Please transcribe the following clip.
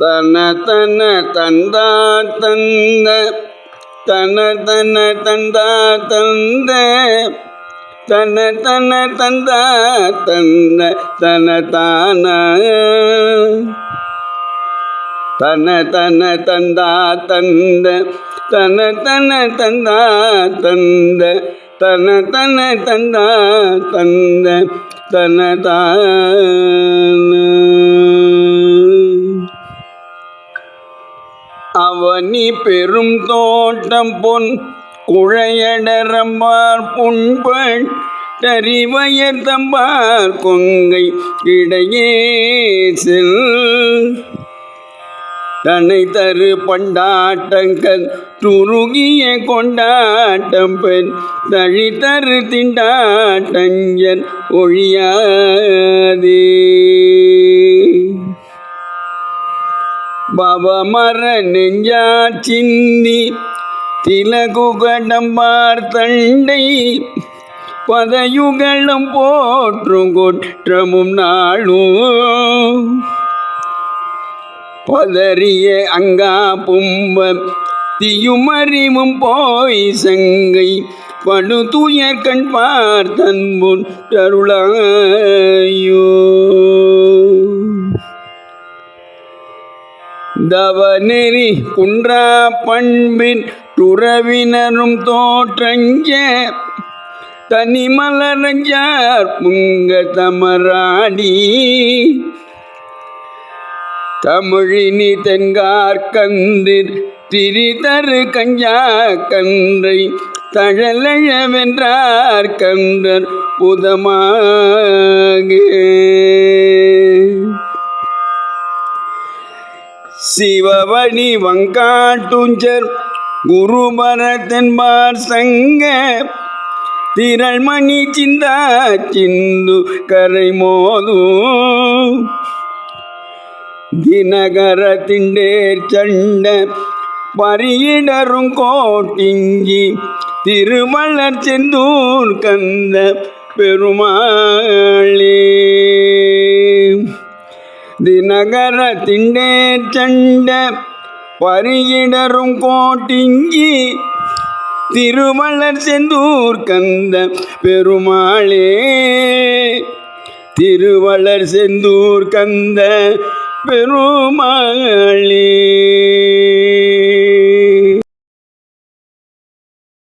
तन तन तंदा तंद तन तन तंदा तंद तन तन तंदा तंद तन तान तन तन तंदा तंद तन तन तंदा तंद तन तन तंदा तंद तन तान அவனி பெரும் தோட்டம் பொன் குழையடரம்பார் புண்பண் தறிவயர் தம்பார் கொங்கை இடையே செல். தன்னை தரு பண்டாட்டங்கள் துருகிய கொண்டாட்டம் பெண் தழி தரு திண்டாட்டஞ்சன் ஒழியாதே. பவமர நெஞ்சார் சிந்தி திலகுகடம்பார் தண்டை பதயுகளும் போற்றும் குற்றமும் நாளும். பதறிய அங்கா பும்ப தீயுமறிவும் போய் சங்கை படு துயர் கண் பார்த்தன்புன் தருளாயோ. தவநெறி குன்றா பண்பின் துறவினரும் தோற்றஞ்ச தனிமலரஞ்சார் புங்க தமராடி தமிழினி தென்கார்கந்திர் திரிதரு கஞ்சா கன்றை தழலழவென்றார் கந்தர் புதமாக. சிவவணி வங்காட்டுஞ்சர் குருபரத்தன்பார் சங்க திரள்மணி சிந்தா சிந்து கரை மோதும். தினகர திண்டேர் சண்ட பரியிடரும் கோட்டிஞ்சி திருமலர் செந்தூர் கந்த பெருமாளே. தினகர திண்டே சண்ட பரியிடரும் கோட்டிங்கி திருமலர் செந்தூர் கந்த பெருமாளே. திருவளர் செந்தூர் கந்த பெருமாளே.